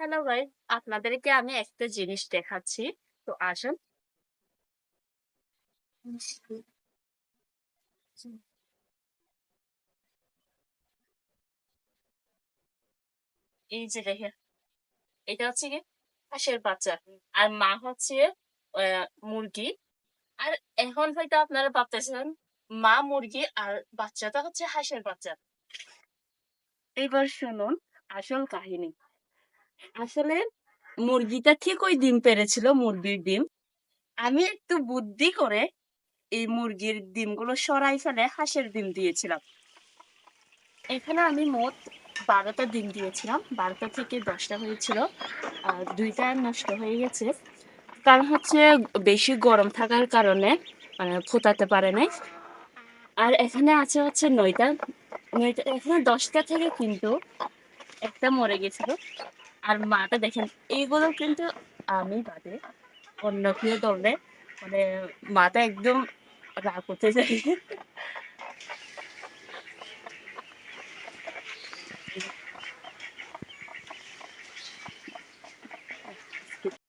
Hello guys আপনাদেরকে আমি একটা জিনিস দেখাচ্ছি। তো আসুন। এই যে দেখেন, এটা হচ্ছে কি হাঁসের বাচ্চা। আর মা হচ্ছে মুরগি। আর এখন হয়তো আপনারা ভাবতেছেন, মা, মুরগি আর বাচ্চাটা হচ্ছে হাঁসের বাচ্চা। এবার শুনুন আসল কাহিনী। আসলে মুরগিটা ঠিক ওই ডিম পেরেছিল? মুরগির ডিম। আমি একটু বুদ্ধি করে এই মুরগির ডিমগুলো সরাই ফেলে হাঁসের ডিম দিয়েছিলাম। এখানে আমি মোট বারোটা ডিম দিয়েছিলাম। বারোটা থেকে দশটা হয়েছিল। আর দুইটা নষ্ট হয়ে গেছে। কারণ হচ্ছে বেশি গরম থাকার কারণে মানে ফোটাতে পারে নাই। আর এখানে আছে হচ্ছে নয়টা। নয়টা, এখানে দশটা থেকে কিন্তু একটা মরে গেছিল। আর মাটা দেখেন এইগুলো কিন্তু আমি বাদে অন্য কেউ ধরলে মানে মাথা একদম রাগ করতে চাই।